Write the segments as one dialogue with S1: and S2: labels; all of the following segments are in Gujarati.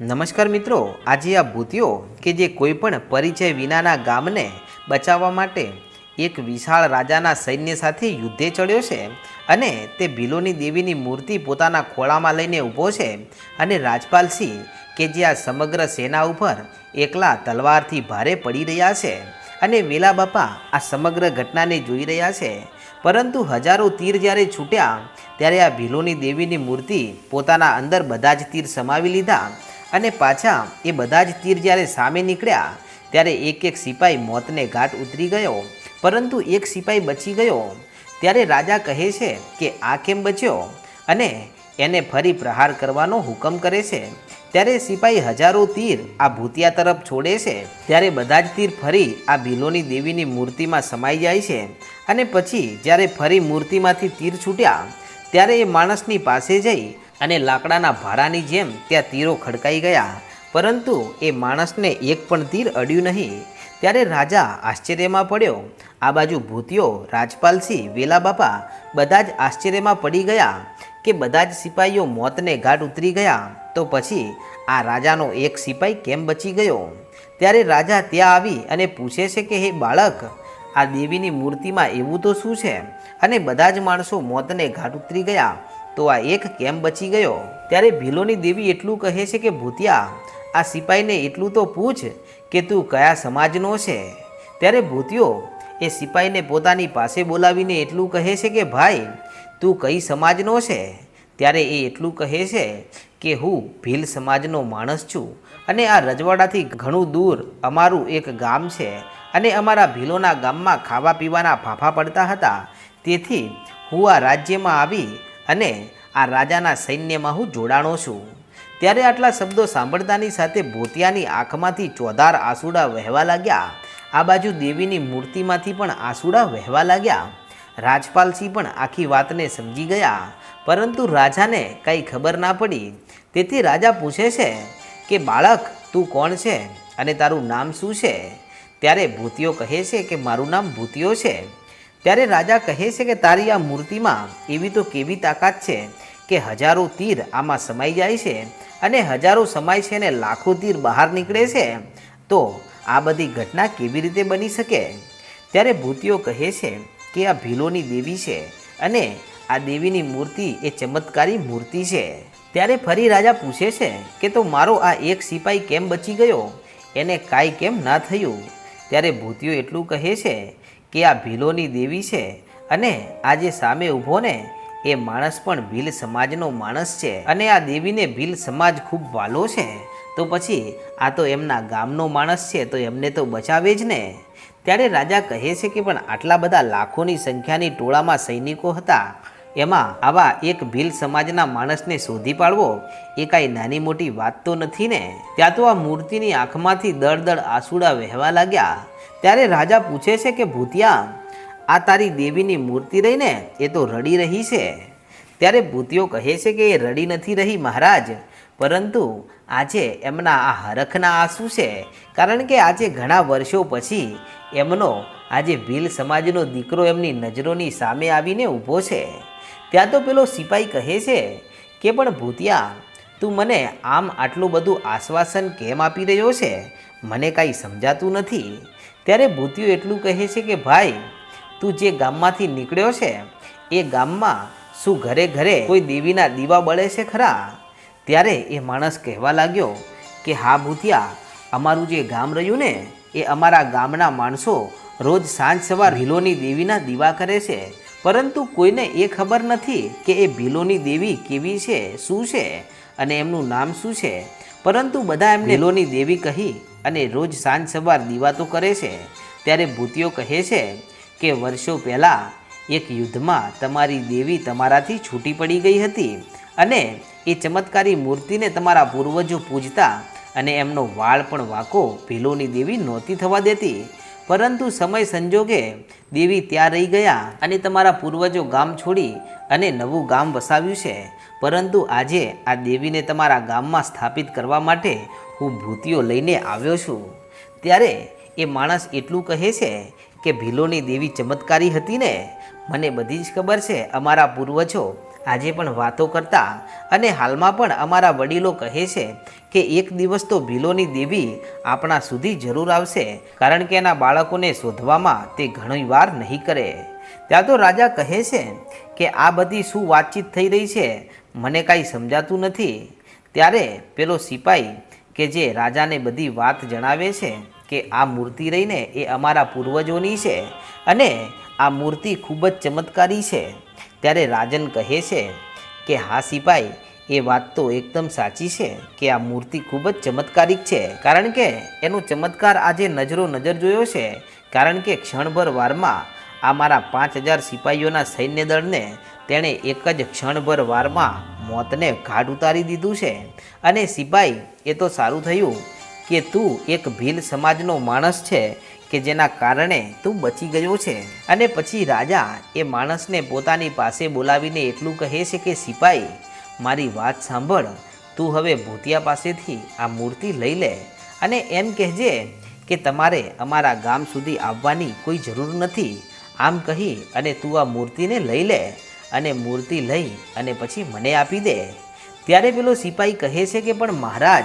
S1: નમસ્કાર મિત્રો, આજે આ ભૂતિઓ કે જે કોઈ પણ પરિચય વિનાના ગામને બચાવવા માટે એક વિશાળ રાજાના સૈન્ય સાથે યુદ્ધે ચડ્યો છે અને તે ભીલોની દેવીની મૂર્તિ પોતાના ખોળામાં લઈને ઊભો છે અને રાજપાલસિંહ, કે જે આ સમગ્ર સેના ઉપર એકલા તલવારથી ભારે પડી રહ્યા છે અને વેલા બાપા આ સમગ્ર ઘટનાને જોઈ રહ્યા છે. પરંતુ હજારો તીર જ્યારે છૂટ્યા, ત્યારે આ ભીલોની દેવીની મૂર્તિ પોતાના અંદર બધા જ તીર સમાવી લીધા અને પાછા એ બધા જ તીર જ્યારે સામે નીકળ્યા, ત્યારે એક એક સિપાઈ મોતને ઘાટ ઉતરી ગયો. પરંતુ એક સિપાઈ બચી ગયો. ત્યારે રાજા કહે છે કે, આ કેમ બચ્યો? અને એને ફરી પ્રહાર કરવાનો હુકમ કરે છે. ત્યારે સિપાઈ હજારો તીર આ ભૂતિયા તરફ છોડે છે. ત્યારે બધા જ તીર ફરી આ ભીલોની દેવીની મૂર્તિમાં સમાઈ જાય છે. અને પછી જ્યારે ફરી મૂર્તિમાંથી તીર છૂટ્યા, ત્યારે એ માણસની પાસે જઈ અને લાકડાના ભારાની જેમ ત્યાં તીરો ખડકાઈ ગયા. પરંતુ એ માણસને એક પણ તીર અડ્યું નહીં. ત્યારે રાજા આશ્ચર્યમાં પડ્યો. આ બાજુ ભૂતિયો રાજપાલસિંહ વેલા બાપા બધા જ આશ્ચર્યમાં પડી ગયા કે બધા જ સિપાહીઓ મોતને ઘાટ ઉતરી ગયા. તો પછી આ રાજાનો એક સિપાઈ કેમ બચી ગયો? ત્યારે રાજા ત્યાં આવી અને પૂછે છે કે, હે બાળક, આ દેવીની મૂર્તિમાં એવું તો શું છે? અને બધા જ માણસો મોતને ઘાટ ઉતરી ગયા. તો આ એક કેમ બચી ગયો? ત્યારે ભીલોની દેવી એટલું કહે છે કે, ભૂતિયા, આ સિપાહીને એટલું તો પૂછ કે તું કયા સમાજનો છે. ત્યારે ભૂતિયો એ સિપાહીને પોતાની પાસે બોલાવીને એટલું કહે છે કે, ભાઈ, તું કઈ સમાજનો છે? ત્યારે એ એટલું કહે છે કે, હું ભીલ સમાજનો માણસ છું અને આ રજવાડાથી ઘણું દૂર અમારું એક ગામ છે અને અમારા ભીલોના ગામમાં ખાવા પીવાના ફાફા પડતા હતા. તેથી હું આ રાજ્યમાં આવી અને આ રાજાના સૈન્યમાં હું જોડાણો છું. ત્યારે આટલા શબ્દો સાંભળતાની સાથે ભોતિયાની આંખમાંથી ચોધાર આંસુડા વહેવા લાગ્યા. આ બાજુ દેવીની મૂર્તિમાંથી પણ આંસુડા વહેવા લાગ્યા. રાજપાલસિંહ પણ આખી વાતને સમજી ગયા. પરંતુ રાજાને કંઈ ખબર ના પડી. તેથી રાજા પૂછે છે કે, બાળક, તું કોણ છે? અને તારું નામ શું છે? ત્યારે ભૂતિયો કહે છે કે, મારું નામ ભૂતિયો છે. ત્યારે રાજા કહે છે કે તારી આ મૂર્તિમાં એવી તો કેવી તાકાત છે કે હજારો તીર આમાં સમાઈ જાય છે અને હજારો સમાય છે અને લાખો તીર બહાર નીકળે છે. તો આ બધી ઘટના કેવી રીતે બની શકે? ત્યારે ભૂતિઓ કહે છે કે આ ભીલોની દેવી છે અને આ દેવીની મૂર્તિ એ ચમત્કારી મૂર્તિ છે. ત્યારે ફરી રાજા પૂછે છે કે તો મારો આ એક સિપાઈ કેમ બચી ગયો? એને કાંઈ કેમ ના થયું? ત્યારે ભૂતિઓ એટલું કહે છે કે આ ભીલોની દેવી છે? અને આ જે સામે ઊભો ને, એ માણસ પણ ભીલ સમાજનો માણસ છે. અને આ દેવીને ભીલ સમાજ ખૂબ વાલો છે. તો પછી આ તો એમના ગામનો માણસ છે, તો એમને તો બચાવે જ ને. ત્યારે રાજા કહે છે કે પણ આટલા બધા લાખોની સંખ્યાની ટોળામાં સૈનિકો હતા. એમાં આવા એક ભીલ સમાજના માણસને શોધી પાડવો, એ કાંઈ નાની મોટી વાત તો નથી ને? ત્યાં તો આ મૂર્તિની આંખમાંથી દળ દળ આંસુડા વહેવા લાગ્યા. ત્યારે રાજા પૂછે છે કે, ભૂતિયા, આ તારી દેવીની મૂર્તિ રહીને એ તો રડી રહી છે. ત્યારે ભૂતિયો કહે છે કે, એ રડી નથી રહી મહારાજ, પરંતુ આજે એમના આ હરખના આંસુ છે, કારણ કે આજે ઘણા વર્ષો પછી એમનો આજે ભીલ સમાજનો દીકરો એમની નજરોની સામે આવીને ઊભો છે. ત્યાં તો પેલો સિપાઈ કહે છે કે, પણ ભૂતિયા, તું મને આમ આટલું બધું આશ્વાસન કેમ આપી રહ્યો છે? મને કાંઈ સમજાતું નથી. ત્યારે ભૂતિઓ એટલું કહે છે કે, ભાઈ, તું જે ગામમાંથી નીકળ્યો છે, એ ગામમાં શું ઘરે ઘરે કોઈ દેવીના દીવા બળે છે ખરા? ત્યારે એ માણસ કહેવા લાગ્યો કે, હા ભૂતિયા, અમારું જે ગામ રહ્યું ને, એ અમારા ગામના માણસો રોજ સાંજ સવાર ભીલોની દેવીના દીવા કરે છે. પરંતુ કોઈને એ ખબર નથી કે એ ભીલોની દેવી કેવી છે, શું છે, અને એમનું નામ શું છે. પરંતુ બધા એમને ભીલોની દેવી કહી અને રોજ સાંજ સવાર દીવા તો કરે છે, ત્યારે ભૂતિઓ કહે છે કે વર્ષો પહેલાં એક યુદ્ધમાં તમારી દેવી તમારાથી છૂટી પડી ગઈ હતી અને એ ચમત્કારી મૂર્તિને તમારા પૂર્વજો પૂજતા અને એમનો વાળ પણ વાંકો ભીલોની દેવી નહોતી થવા દેતી. પરંતુ સમય સંજોગે દેવી ત્યાં રહી ગયા અને તમારા પૂર્વજો ગામ છોડી અને નવું ગામ વસાવ્યું છે. પરંતુ આજે આ દેવીને તમારા ગામમાં સ્થાપિત કરવા માટે હું ભૂતિઓ લઈને આવ્યો છું. ત્યારે એ માણસ એટલું કહે છે કે ભીલોની દેવી ચમત્કારી હતી ને? મને બધી જ ખબર છે, અમારા પૂર્વજો આજે પણ વાતો કરતા અને હાલમાં પણ અમારા વડીલો કહે છે કે એક દિવસ તો ભીલોની દેવી આપણા સુધી જરૂર આવશે, કારણ કે એના બાળકોને શોધવામાં તે ઘણી વાર નહીં કરે. ત્યાં તો રાજા કહે છે કે આ બધી શું વાતચીત થઈ રહી છે? મને કાંઈ સમજાતું નથી. ત્યારે પેલો સિપાઈ કે જે રાજાને બધી વાત જણાવે છે કે આ મૂર્તિ રહીને એ અમારા પૂર્વજોની છે અને આ મૂર્તિ ખૂબ જ ચમત્કારી છે. ત્યારે રાજન કહે છે કે, હા સિપાઈ, એ વાત તો એકદમ સાચી છે કે આ મૂર્તિ ખૂબ જ ચમત્કારિક છે. કારણ કે એનો ચમત્કાર આજે નજરો નજર જોયો છે. કારણ કે ક્ષણભર વારમાં આ મારા પાંચ હજાર સિપાહીઓના સૈન્ય દળને તેણે એક જ ક્ષણભર વારમાં મોતને ઘાટ ઉતારી દીધું છે. અને સિપાઈ, એ તો સારું થયું કે તું એક ભીલ સમાજનો માણસ છે કે જેના કારણે તું બચી ગયો છે. અને પછી રાજા એ માણસને પોતાની પાસે બોલાવીને એટલું કહે છે કે, સિપાઈ, મારી વાત સાંભળ. તું હવે ભૂતિયા પાસેથી આ મૂર્તિ લઈ લે. અને એમ કહેજે કે તમારે અમારા ગામ સુધી આવવાની કોઈ જરૂર નથી. આમ કહી અને તું આ મૂર્તિને લઈ લે. અને મૂર્તિ લઈ અને પછી મને આપી દે. ત્યારે પેલો સિપાઈ કહે છે કે, પણ મહારાજ,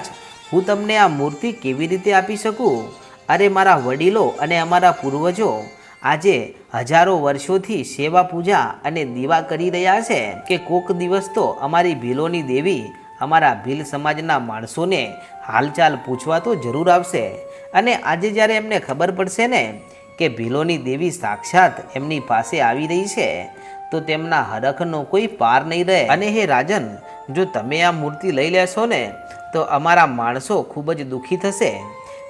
S1: હું તમને આ મૂર્તિ કેવી રીતે આપી શકું? અરે મારા વડીલો અને અમારા પૂર્વજો આજે હજારો વર્ષોથી સેવા પૂજા અને દીવા કરી રહ્યા છે. કે કોક દિવસ તો અમારી ભીલોની દેવી અમારા ભીલ સમાજના માણસોને હાલચાલ પૂછવા તો જરૂર આવશે. અને આજે જ્યારે એમને ખબર પડશે ને કે ભીલોની દેવી સાક્ષાત એમની પાસે આવી રહી છે તો તેમના હરખનો કોઈ પાર નહીં રહે. અને હે રાજન, જો તમે આ મૂર્તિ લઈ લેશો ને, તો અમારા માણસો ખૂબ જ દુઃખી થશે.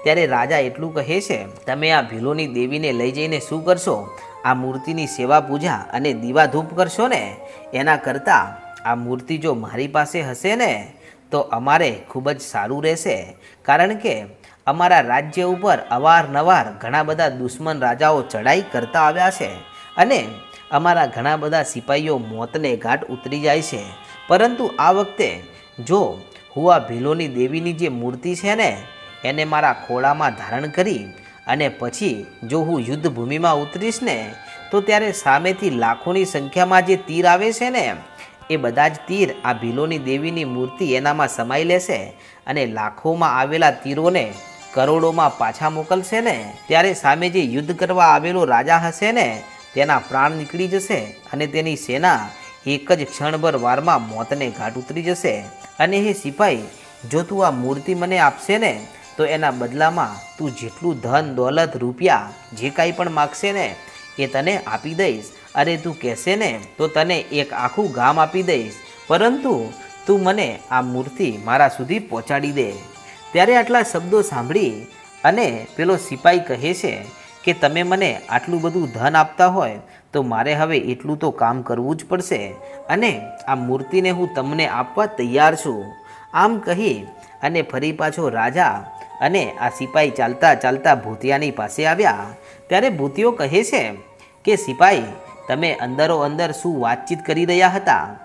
S1: ત્યારે રાજા એટલું કહે છે, તમે આ ભીલોની દેવીને લઈ જઈને શું કરશો? આ મૂર્તિની સેવા પૂજા અને દીવા ધૂપ કરશો ને? એના કરતાં આ મૂર્તિ જો મારી પાસે હશે ને, તો અમારે ખૂબ જ સારું રહેશે. કારણ કે અમારા રાજ્ય ઉપર અવારનવાર ઘણા બધા દુશ્મન રાજાઓ ચડાઈ કરતા આવ્યા છે. અને અમારા ઘણા બધા સિપાહીઓ મોતને ઘાટ ઉતરી જાય છે. પરંતુ આ વખતે જો હું આ ભીલોની દેવીની જે મૂર્તિ છે ને, એને મારા ખોળામાં ધારણ કરી અને પછી જો હું યુદ્ધ ભૂમિમાં ઉતરીશ ને, તો ત્યારે સામેથી લાખોની સંખ્યામાં જે તીર આવે છે ને, એ બધા જ તીર આ ભીલોની દેવીની મૂર્તિ એનામાં સમાઈ લેશે અને લાખોમાં આવેલા તીરોને કરોડોમાં પાછા મોકલશે ને. ત્યારે સામે જે યુદ્ધ કરવા આવેલો રાજા હશે ને તેના પ્રાણ નીકળી જશે અને તેની સેના એક જ ક્ષણભર વારમાં મોતને ઘાટ ઉતરી જશે. અને એ સિપાઈ, જો તું આ મૂર્તિ મને આપશે ને, તો એના બદલામાં તું જેટલું ધન, દોલત, રૂપિયા જે કાંઈ પણ માગશે ને, એ તને આપી દઈશ. અરે તું કહેશે ને, તો તને એક આખું ગામ આપી દઈશ. પરંતુ તું મને આ મૂર્તિ મારા સુધી પહોંચાડી દે. ત્યારે આટલા શબ્દો સાંભળી અને પેલો સિપાઈ કહે છે કે તમે મને આટલું બધું ધન આપતા હોય, તો મારે હવે એટલું તો કામ કરવું જ પડશે. અને આ મૂર્તિને હું તમને આપવા તૈયાર છું. આમ કહી અને ફરી પાછો રાજા અને આ સિપાઈ ચાલતા ચાલતા ભૂતિયાની પાસે આવ્યા. ત્યારે ભૂતિયો કહે છે કે, સિપાઈ, તમે અંદરો અંદર શું વાતચીત કરી રહ્યા હતા?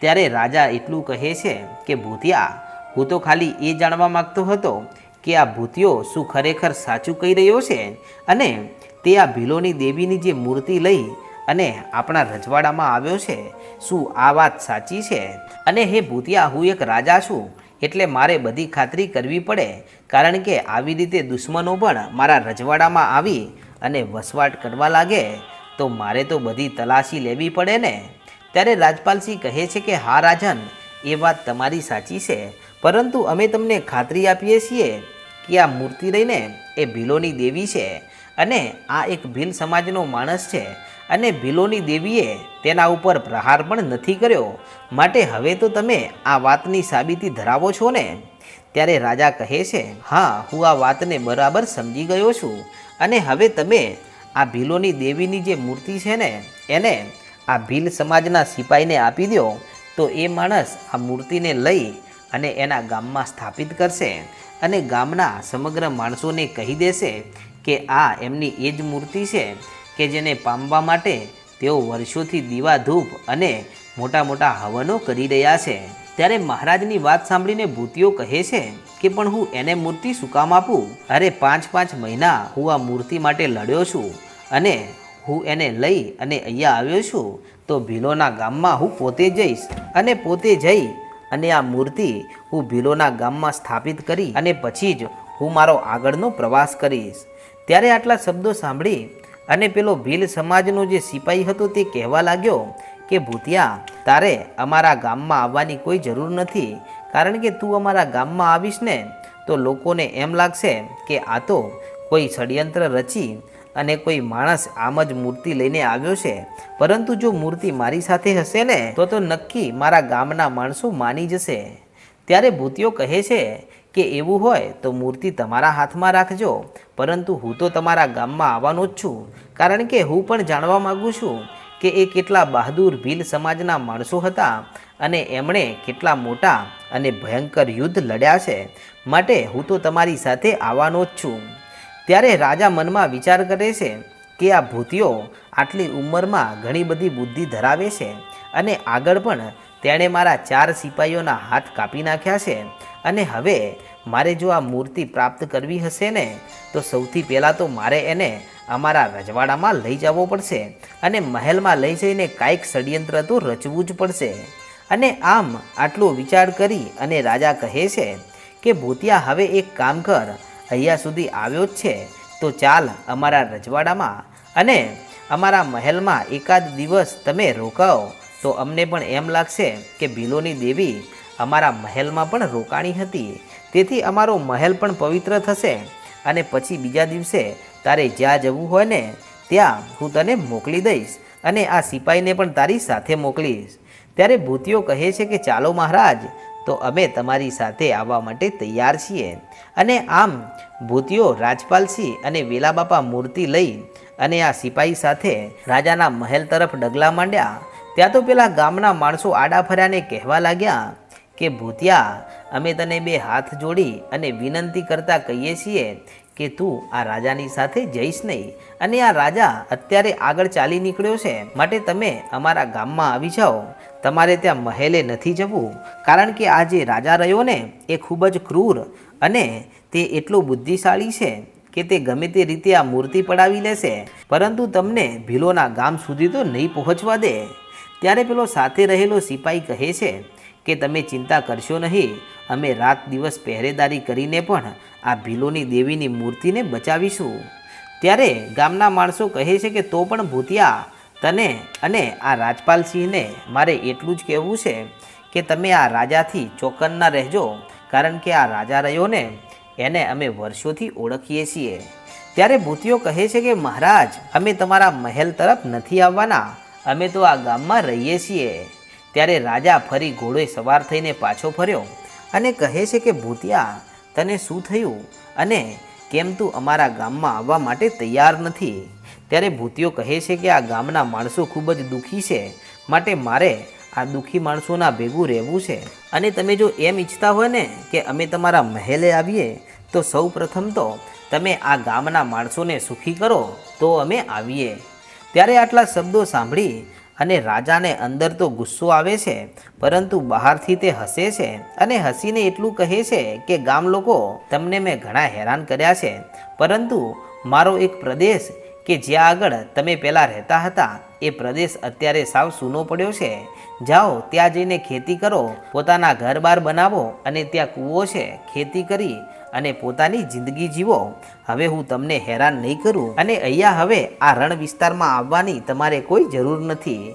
S1: ત્યારે રાજા એટલું કહે છે કે, ભૂતિયા, હું તો ખાલી એ જાણવા માગતો હતો કે આ ભૂતિયો શું ખરેખર સાચું કહી રહ્યો છે? અને તે આ ભીલોની દેવીની જે મૂર્તિ લઈ અને આપણા રજવાડામાં આવ્યો છે, શું આ વાત સાચી છે? અને હે ભૂતિયા, હું એક રાજા છું, એટલે મારે બધી ખાતરી કરવી પડે, કારણ કે આવી રીતે દુશ્મનો પણ મારા રજવાડામાં આવી અને વસવાટ કરવા લાગે, તો મારે તો બધી તલાશી લેવી પડે ને? ત્યારે રાજપાલસિંહ કહે છે કે, હા, રાજન, એ વાત તમારી સાચી છે પરંતુ અમે તમને ખાતરી આપીએ છીએ કે આ મૂર્તિ લઈને એ ભીલોની દેવી છે અને આ એક ભીલ સમાજનો માણસ છે અને ભીલોની દેવીએ તેના ઉપર પ્રહાર પણ નથી કર્યો. માટે હવે તો તમે આ વાતની સાબિતી ધરાવો છો ને? ત્યારે રાજા કહે છે, હા, હું આ વાતને બરાબર સમજી ગયો છું. અને હવે તમે આ ભીલોની દેવીની જે મૂર્તિ છે ને, એને આ ભીલ સમાજના સિપાહીને આપી દો તો એ માણસ આ મૂર્તિને લઈ અને એના ગામમાં સ્થાપિત કરશે અને ગામના સમગ્ર માણસોને કહી દેશે કે આ એમની એ જ મૂર્તિ છે કે જેને પામવા માટે તેઓ વર્ષોથી દીવા ધૂપ અને મોટા મોટા હવનો કરી રહ્યા છે. ત્યારે મહારાજની વાત સાંભળીને ભૂતિઓ કહે છે કે, પણ હું એને મૂર્તિ શું કામ આપું? અરે, પાંચ પાંચ મહિના હું આ મૂર્તિ માટે લડ્યો છું અને હું એને લઈ અને અહીંયા આવ્યો છું. તો ભીલોના ગામમાં હું પોતે જઈશ અને પોતે જઈ અને આ મૂર્તિ હું ભીલોના ગામમાં સ્થાપિત કરી અને પછી જ હું મારો આગળનો પ્રવાસ કરીશ. ત્યારે આટલા શબ્દો સાંભળી અને પેલો ભીલ સમાજનો જે સિપાહી હતો તે કહેવા લાગ્યો કે, ભૂતિયા, તારે અમારા ગામમાં આવવાની કોઈ જરૂર નથી. કારણ કે તું અમારા ગામમાં આવીશ ને, તો લોકોને એમ લાગશે કે આ તો કોઈ ષડયંત્ર રચી અને કોઈ માણસ આમ જ મૂર્તિ લઈને આવ્યો છે? પરંતુ જો મૂર્તિ મારી સાથે હશે ને, તો તો નક્કી મારા ગામના માણસો માની જશે. ત્યારે ભૂતિયો કહે છે કે એવું હોય તો મૂર્તિ તમારા હાથમાં રાખજો. પરંતુ હું તો તમારા ગામમાં આવવાનો જ છું. કારણ કે હું પણ જાણવા માગું છું કે એ કેટલા બહાદુર ભીલ સમાજના માણસો હતા અને એમણે કેટલા મોટા અને ભયંકર યુદ્ધ લડ્યા છે. માટે હું તો તમારી સાથે આવવાનો જ છું. ત્યારે રાજા મનમાં વિચાર કરે છે કે આ ભૂતિયો આટલી ઉંમરમાં ઘણી બધી બુદ્ધિ ધરાવે છે અને આગળ પણ તેણે મારા ચાર સિપાહીઓના હાથ કાપી નાખ્યા છે. અને હવે મારે જો આ મૂર્તિ પ્રાપ્ત કરવી હશે ને, તો સૌથી પહેલાં તો મારે એને અમારા રજવાડામાં લઈ જવો પડશે અને મહેલમાં લઈ જઈને કાંઈક ષડયંત્ર તો રચવું જ પડશે. અને આમ આટલો વિચાર કરી અને રાજા કહે છે કે, ભૂતિયા, હવે એક કામ કર અહીંયા સુધી આવ્યો જ છે. તો ચાલ અમારા રજવાડામાં અને અમારા મહેલમાં એકાદ દિવસ તમે રોકાઓ. તો અમને પણ એમ લાગશે કે ભીલોની દેવી અમારા મહેલમાં પણ રોકાણી હતી. તેથી અમારો મહેલ પણ પવિત્ર થશે. અને પછી બીજા દિવસે તારે જ્યાં જવું હોય ને, ત્યાં હું તને મોકલી દઈશ અને આ સિપાહીને પણ તારી સાથે મોકલીશ. ત્યારે ભૂતિઓ કહે છે કે ચાલો મહારાજ તો અમે તમારી સાથે આવવા માટે તૈયાર છીએ. અને આમ ભૂતિઓ રાજપાલસિંહ અને વેલાબાપા મૂર્તિ લઈ અને આ સિપાહી સાથે રાજાના મહેલ તરફ ડગલા માંડ્યા. ત્યાં તો પેલા ગામના માણસો આડા ફર્યાને કહેવા લાગ્યા કે, ભૂતિયા, અમે તને બે હાથ જોડી અને વિનંતી કરતા કહીએ છીએ કે તું આ રાજાની સાથે જઈશ નહીં. અને આ રાજા અત્યારે આગળ ચાલી નીકળ્યો છે. માટે તમે અમારા ગામમાં આવી જાઓ. તમારે ત્યાં મહેલે નથી જવું. કારણ કે આ જે રાજા રહ્યો ને, એ ખૂબ જ ક્રૂર અને તે એટલો બુદ્ધિશાળી છે કે તે ગમે તે રીતે આ મૂર્તિ પડાવી લેશે. પરંતુ તમને ભીલોના ગામ સુધી તો નહીં પહોંચવા દે. ત્યારે પેલો સાથે રહેલો સિપાઈ કહે છે કે, તમે ચિંતા કરશો નહીં. અમે રાત દિવસ પહેરેદારી કરીને પણ આ ભીલોની દેવીની મૂર્તિને બચાવીશું. ત્યારે ગામના માણસો કહે છે કે, તો પણ ભૂતિયા, તને અને આ રાજપાલસિંહને મારે એટલું જ કહેવું છે કે, તમે આ રાજાથી ચોકન્ના રહેજો, કારણ કે આ રાજા રહ્યો ને એને અમે વર્ષોથી ઓળખીએ છીએ. ત્યારે ભૂતિયો કહે છે કે, મહારાજ, અમે તમારા મહેલ તરફ નથી આવવાના, અમે તો આ ગામમાં રહીએ છીએ. ત્યારે રાજા ફરી ઘોડે સવાર થઈને પાછો ફર્યો અને કહે છે કે, ભૂતિયા તને શું થયું? અને કેમ તું અમારા ગામમાં આવવા માટે તૈયાર નથી? ત્યારે ભૂતિયો કહે છે કે આ ગામના માણસો ખૂબ જ દુઃખી છે. માટે મારે આ દુઃખી માણસોના ભેગું રહેવું છે. અને તમે જો એમ ઈચ્છતા હોય ને કે અમે તમારા મહેલે આવીએ, તો સૌ પ્રથમ તો તમે આ ગામના માણસોને સુખી કરો, તો અમે આવીએ. ત્યારે આટલા શબ્દો સાંભળી અને રાજાને અંદર તો ગુસ્સો આવે છે, પરંતુ બહારથી તે હસે છે અને હસીને એટલું કહે છે કે, ગામ લોકો, તમને મેં ઘણા હેરાન કર્યા છે, પરંતુ મારો એક પ્રદેશ કે જ્યાં આગળ તમે પહેલાં રહેતા હતા, એ પ્રદેશ અત્યારે સાવ સૂનો પડ્યો છે. જાઓ, ત્યાં જઈને ખેતી કરો, પોતાના ઘર બાર બનાવો અને ત્યાં કૂવો છે, ખેતી કરી અને પોતાની જિંદગી જીવો. હવે હું તમને હેરાન નહીં કરું અને અહીંયા હવે આ રણ વિસ્તારમાં આવવાની તમારે કોઈ જરૂર નથી.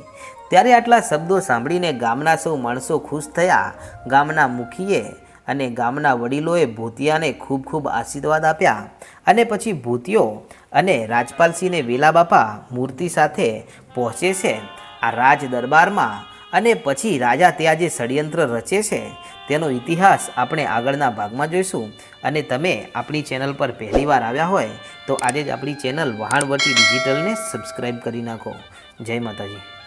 S1: ત્યારે આટલા શબ્દો સાંભળીને ગામના સૌ માણસો ખુશ થયા. ગામના મુખીએ અને ગામના વડીલોએ ભૂતિયાને ખૂબ ખૂબ આશીર્વાદ આપ્યા. અને પછી ભૂતિયો અને રાજપાલસિંહને વેલાબાપા મૂર્તિ સાથે પહોંચે છે. આ રાજ દરબારમાં અને પછી રાજા ત્યાં જે ષડયંત્ર રચે છે, તેનો ઇતિહાસ આપણે આગળના ભાગમાં જોઈશું. અને તમે આપણી ચેનલ પર પહેલીવાર આવ્યા હોય, તો આજે જ આપણી ચેનલ વહાણવટી ડિજિટલને સબસ્ક્રાઈબ કરી નાખો. જય માતાજી.